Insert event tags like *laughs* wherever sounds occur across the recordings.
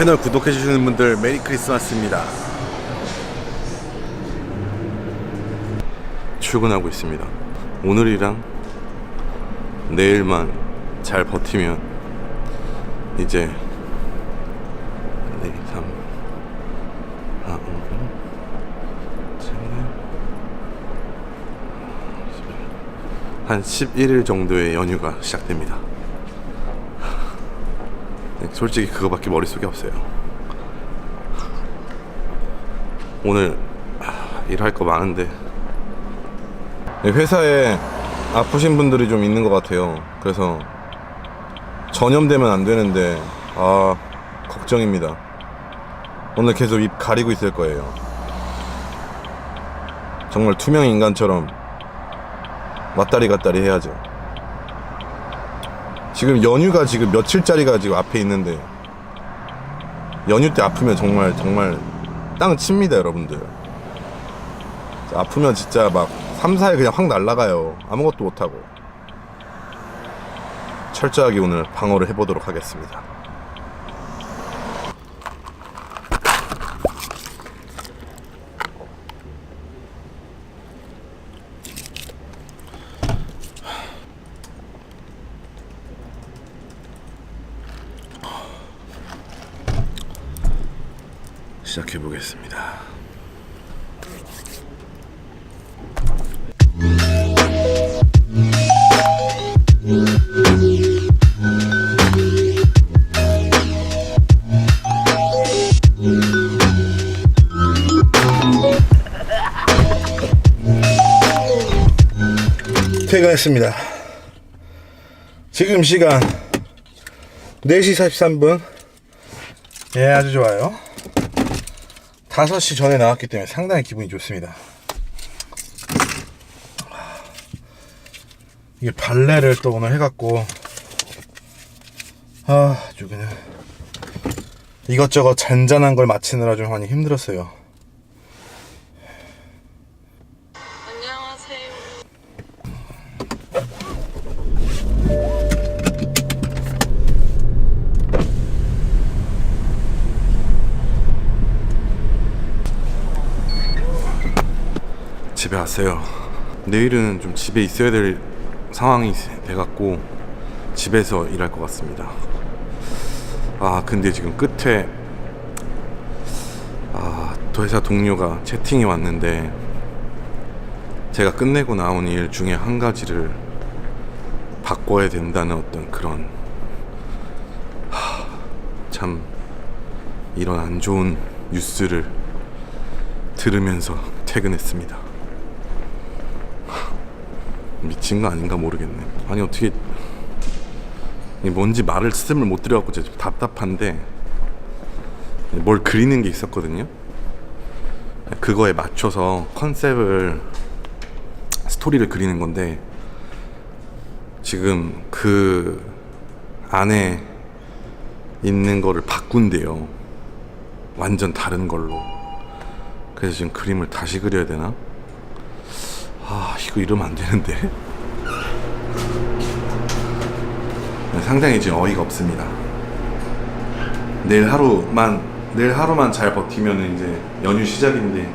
채널 구독해 주시는 분들 메리 크리스마스입니다. 출근하고 있습니다. 오늘이랑 내일만 잘 버티면 이제 4, 3, 4, 5, 6, 한 11일 정도의 연휴가 시작됩니다. 네, 솔직히 그거밖에 머릿속에 없어요. 오늘 아, 일할 거 많은데 네, 회사에 아프신 분들이 좀 있는 것 같아요. 그래서 전염되면 안 되는데 아 걱정입니다. 오늘 계속 입 가리고 있을 거예요. 정말 투명 인간처럼 왔다리 갔다리 해야죠. 지금 연휴가 지금 며칠짜리가 지금 앞에 있는데 연휴 때 아프면 정말 정말 땅 칩니다 여러분들. 아프면 진짜 막 3, 4일 그냥 확 날라가요. 아무것도 못하고. 철저하게 오늘 방어를 해보도록 하겠습니다 시작해 보겠습니다. 퇴근했습니다. 지금 시간 4시 43분. 예, 아주 좋아요. 5시 전에 나왔기 때문에 상당히 기분이 좋습니다. 이게 발레를 또 오늘 해갖고 아 아주 그냥 이것저것 잔잔한 걸 마치느라 좀 많이 힘들었어요. 왔어요. 내일은 좀 집에 있어야 될 상황이 돼갖고 집에서 일할 것 같습니다. 아 근데 지금 끝에 아 회사 동료가 채팅이 왔는데 제가 끝내고 나온 일 중에 한 가지를 바꿔야 된다는 어떤 그런 하, 참 이런 안 좋은 뉴스를 들으면서 퇴근했습니다. 미친 거 아닌가 모르겠네. 아니 어떻게 뭔지 말을 쓰을 못 들여갖고 제가 좀 답답한데 뭘 그리는 게 있었거든요. 그거에 맞춰서 컨셉을 스토리를 그리는 건데 지금 그 안에 있는 거를 바꾼대요. 완전 다른 걸로. 그래서 지금 그림을 다시 그려야 되나? 아 이거 이러면 안 되는데. 상당히 지금 어이가 없습니다. 내일 하루만 내일 하루만 잘 버티면 이제 연휴 시작인데.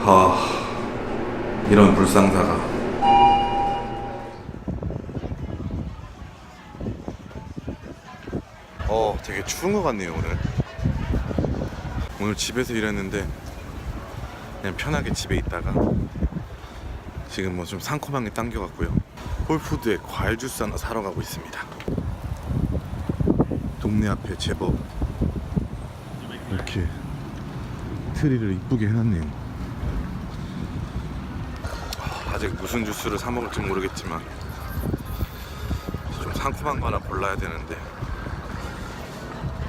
아 이런 불상사가. 어 되게 추운 것 같네요 오늘. 오늘 집에서 일했는데 그냥 편하게 집에 있다가 지금 뭐 좀 상콤한 게 당겨갖고요. 홀푸드에 과일 주스 하나 사러 가고 있습니다. 동네 앞에 제법 이렇게 트리를 이쁘게 해놨네요. 아, 아직 무슨 주스를 사 먹을지 모르겠지만 좀 상콤한 거 하나 골라야 되는데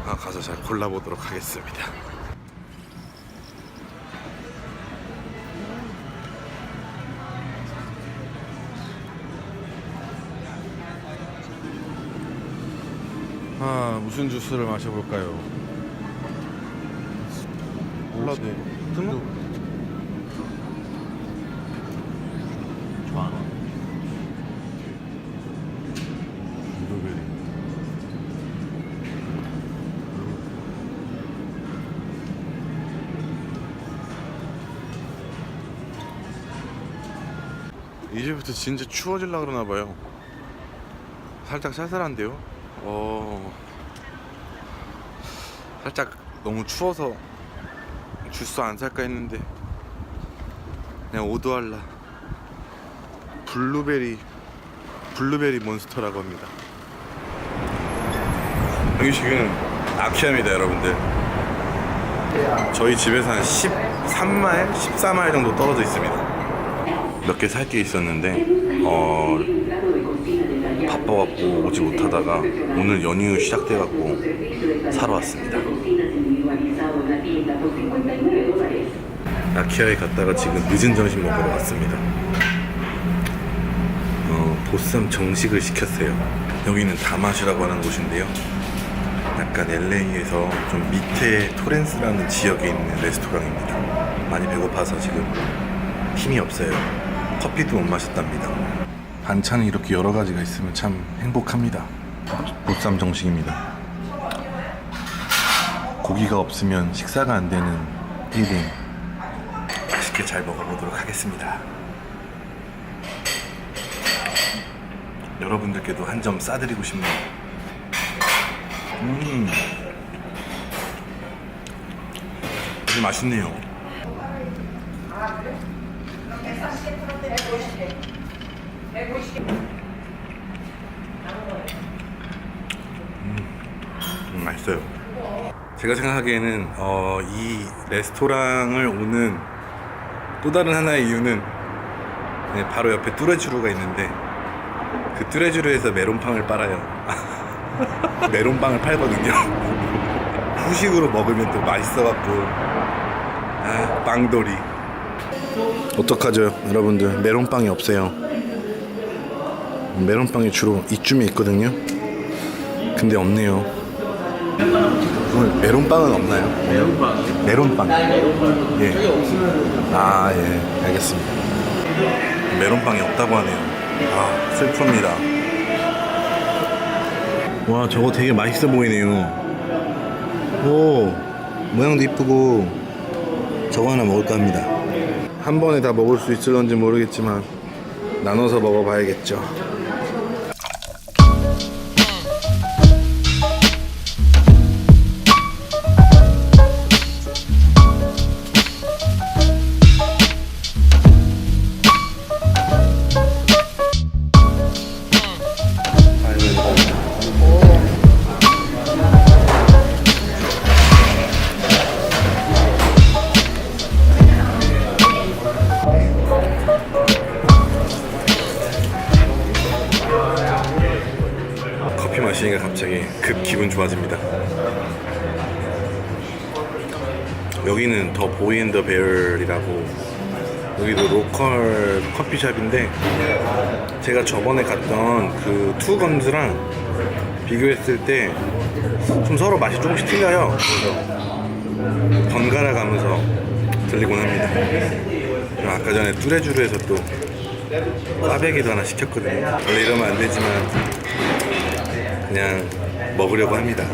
아, 가서 잘 골라보도록 하겠습니다 아 무슨 주스를 마셔볼까요? 몰라도 뭐, 좋아. 블루베리. 이제부터 진짜 추워질라 그러나 봐요. 살짝 쌀쌀한데요? 어. 살짝 너무 추워서 주스 안 살까 했는데 그냥 오드할라. 블루베리 블루베리 몬스터라고 합니다. 여기 지금 아키아입니다, 여러분들. 저희 집에서 한 13마일, 14마일 정도 떨어져 있습니다. 몇 개 살 게 있었는데 어 바빠갖고 오지 못하다가 오늘 연휴 시작돼갖고 사러 왔습니다. 아키아에 갔다가 지금 늦은 점심 먹으러 왔습니다. 어, 보쌈 정식을 시켰어요. 여기는 다마시라고 하는 곳인데요. 약간 LA에서 좀 밑에 토렌스라는 지역에 있는 레스토랑입니다. 많이 배고파서 지금 힘이 없어요. 커피도 못 마셨답니다. 반찬이 이렇게 여러 가지가 있으면 참 행복합니다. 보쌈 정식입니다. 고기가 없으면 식사가 안 되는 힐링. 맛있게 잘 먹어보도록 하겠습니다. 여러분들께도 한 점 싸드리고 싶네요. 음. 아주 맛있네요. 음, 맛있어요. 제가 생각하기에는 어, 이 레스토랑을 오는 또 다른 하나의 이유는 네, 바로 옆에 뚜레쥬르가 있는데 그 뚜레쥬르에서 메론빵을 빨아요. *laughs* 메론빵을 팔거든요. *laughs* 후식으로 먹으면 또 맛있어갖고 아 빵돌이. 어떡하죠, 여러분들? 메론빵이 없어요. 메론빵이 주로 이쯤에 있거든요. 근데 없네요. 오늘 메론빵은 없나요? 메론빵. 메론빵. 예. 아, 예. 알겠습니다. 메론빵이 없다고 하네요. 아, 슬픕니다. 와, 저거 되게 맛있어 보이네요. 오, 모양도 이쁘고, 저거 하나 먹을까 합니다. 한 번에 다 먹을 수 있을런지 모르겠지만, 나눠서 먹어봐야겠죠. 보이 앤더 베럴이라고 여기도 로컬 커피숍인데 제가 저번에 갔던 그 투건즈랑 비교했을 때 좀 서로 맛이 조금씩 틀려요. 그래서 번갈아 가면서 들리곤 합니다. 아까 전에 뚜레쥬르에서 또 꽈배기도 하나 시켰거든요. 원래 이러면 안 되지만 그냥 먹으려고 합니다.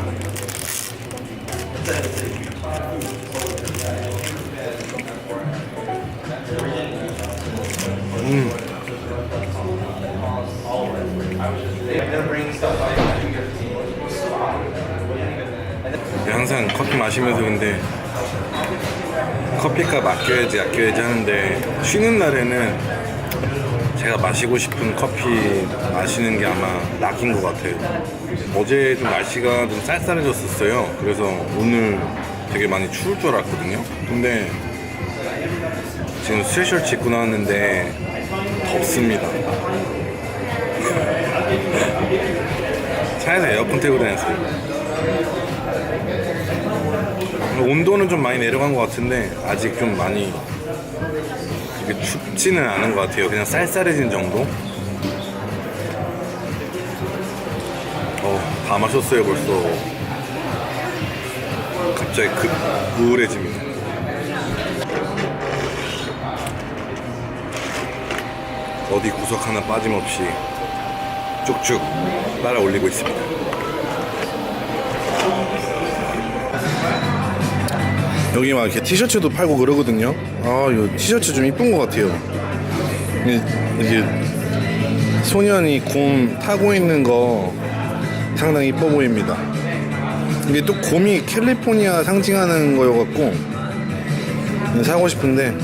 음. 항상 커피 마시면서 근데 커피값 아껴야지 아껴야지 하는데 쉬는 날에는 제가 마시고 싶은 커피 마시는 게 아마 낙인 것 같아요. 어제 좀 날씨가 좀 쌀쌀해졌었어요. 그래서 오늘 되게 많이 추울 줄 알았거든요. 근데 지금 스웨셔츠 입고 나왔는데 덥습니다. 차에서 에어컨 틀고 다녔어요. 온도는 좀 많이 내려간 것 같은데 아직 좀 많이 이게 춥지는 않은 것 같아요. 그냥 쌀쌀해진 정도. 어, 다 마셨어요 벌써. 갑자기 급 우울해집니다. 어디 구석 하나 빠짐없이 쭉쭉 따라 올리고 있습니다. 여기 막 이렇게 티셔츠도 팔고 그러거든요. 아, 이 티셔츠 좀 이쁜 것 같아요. 이게 소년이 곰 타고 있는 거 상당히 이뻐 보입니다. 이게 또 곰이 캘리포니아 상징하는 거여갖고 사고 싶은데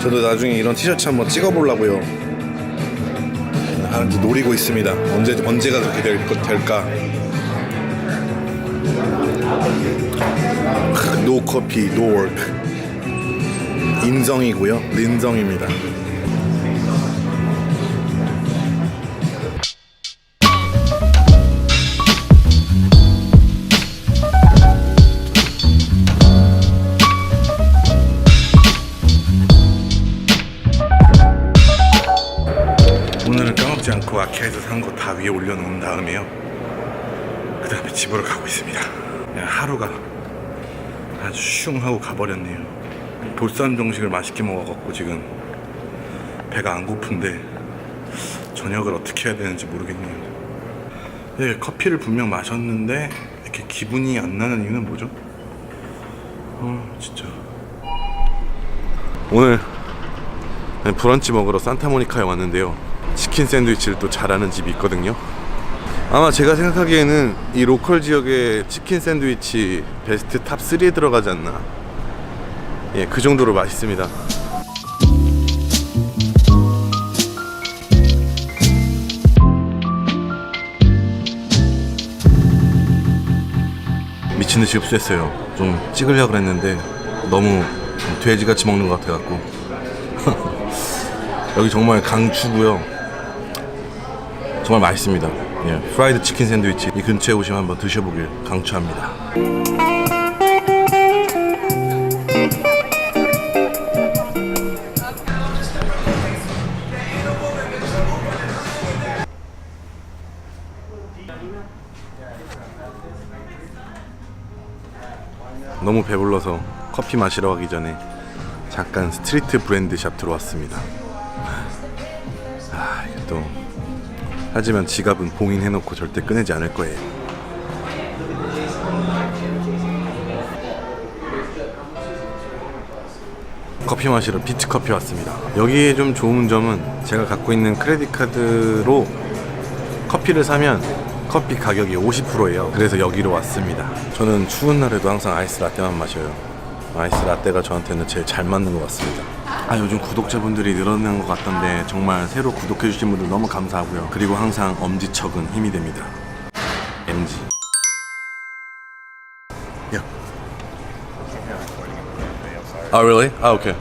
저도 나중에 이런 티셔츠 한번 찍어보려고요. 아, 이제 노리고 있습니다. 언제 언제가 그렇게 될, 것- 될까? 노 커피, 노 워크. 인성이고요. 린성입니다. 다 위에 올려놓은 다음에요. 그 다음에 집으로 가고 있습니다. 그냥 하루가 아주 슝 하고 가버렸네요. 보쌈 정식을 맛있게 먹어갖고 지금 배가 안 고픈데 저녁을 어떻게 해야 되는지 모르겠네요. 네, 커피를 분명 마셨는데 이렇게 기분이 안 나는 이유는 뭐죠? 어, 진짜. 오늘 브런치 먹으러 산타모니카에 왔는데요. 치킨 샌드위치를 또 잘하는 집이 있거든요. 아마 제가 생각하기에는 이 로컬 지역의 치킨 샌드위치 베스트 탑 3에 들어가지 않나. 예, 그 정도로 맛있습니다. 미친 듯이 흡수했어요. 좀 찍으려고 그랬는데 너무 돼지같이 먹는 것 같아갖고. *laughs* 여기 정말 강추고요. 정말 맛있습니다. 예, 프라이드 치킨 샌드위치 이 근처에 오시면 한번 드셔보길 강추합니다. 너무 배불러서 커피 마시러 가기 전에 잠깐 스트리트 브랜드 샵 들어왔습니다. 아, 이게 또 하지만 지갑은 봉인해놓고 절대 꺼내지 않을 거예요. 커피 마시러 비트 커피 왔습니다. 여기에 좀 좋은 점은 제가 갖고 있는 크레딧 카드로 커피를 사면 커피 가격이 50%예요. 그래서 여기로 왔습니다. 저는 추운 날에도 항상 아이스 라떼만 마셔요. 아이스 라떼가 저한테는 제일 잘 맞는 것 같습니다. 아 요즘 구독자분들이 늘어난 것 같던데 정말 새로 구독해주신 분들 너무 감사하고요. 그리고 항상 엄지척은 힘이 됩니다. MG. Yeah. Oh really? Oh okay.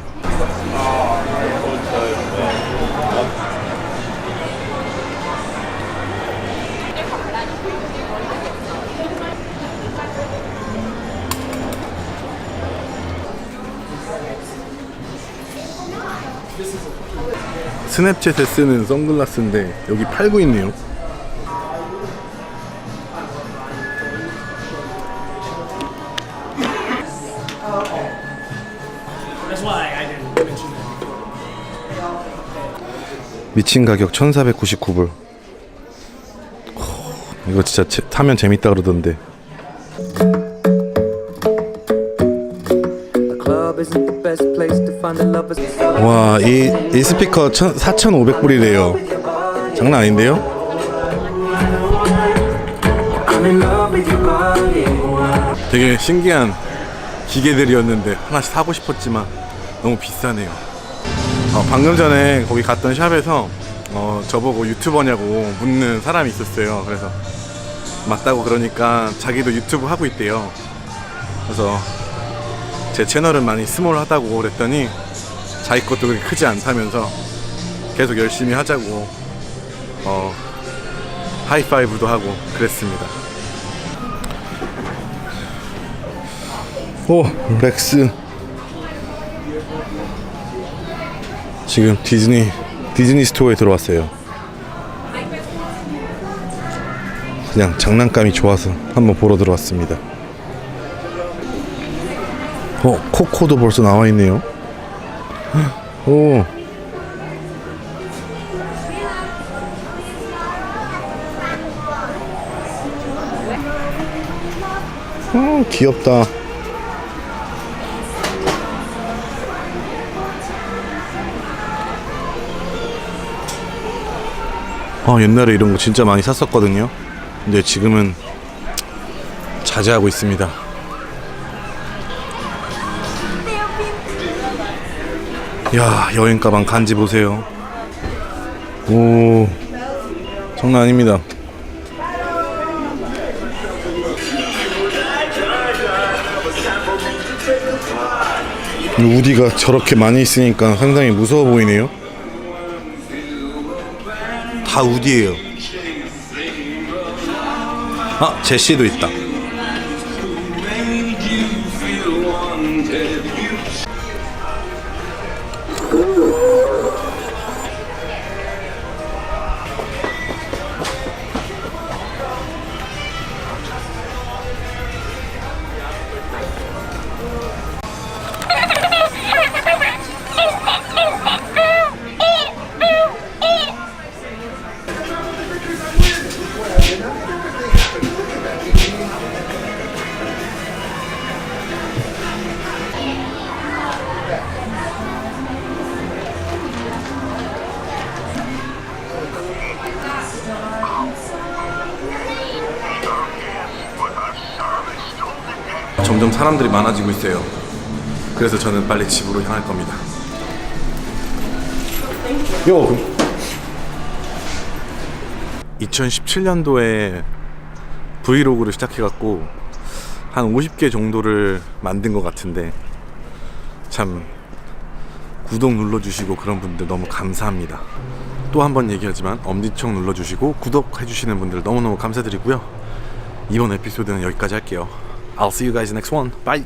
스냅챗에 쓰는 선글라스인데 여기 팔고 있네요. 미친 가격 1,499불. 이거 진짜 제- 타면 재밌다 그러던데. 와, 이, 이 스피커 4,500불이래요. 장난 아닌데요? 되게 신기한 기계들이었는데 하나씩 사고 싶었지만 너무 비싸네요. 어, 방금 전에 거기 갔던 샵에서 어, 저보고 유튜버냐고 묻는 사람이 있었어요. 그래서 맞다고 그러니까 자기도 유튜브 하고 있대요. 그래서 제 채널은 많이 스몰하다고 그랬더니 자기 것도 그렇게 크지 않다면서 계속 열심히 하자고 어, 하이파이브도 하고 그랬습니다. 오 렉스. 지금 디즈니 디즈니 스토어에 들어왔어요. 그냥 장난감이 좋아서 한번 보러 들어왔습니다 어 코코도 벌써 나와 있네요 오 어, 귀엽다. 아, 옛날에 이런 거 진짜 많이 샀었거든요. 근데 지금은 자제하고 있습니다. 야, 여행 가방 간지 보세요. 오, 장난 아닙니다. 우디가 저렇게 많이 있으니까 상당히 무서워 보이네요. 다 우디예요. 아, 제시도 있다. 사람들이 많아지고 있어요. 그래서 저는 빨리 집으로 향할 겁니다. 요. 2017년도에 브이로그를 시작해갖고 한 50개 정도를 만든 것 같은데 참 구독 눌러주시고 그런 분들 너무 감사합니다. 또 한 번 얘기하지만 엄지척 눌러주시고 구독해주시는 분들 너무너무 감사드리고요. 이번 에피소드는 여기까지 할게요. I'll see you guys next one. Bye.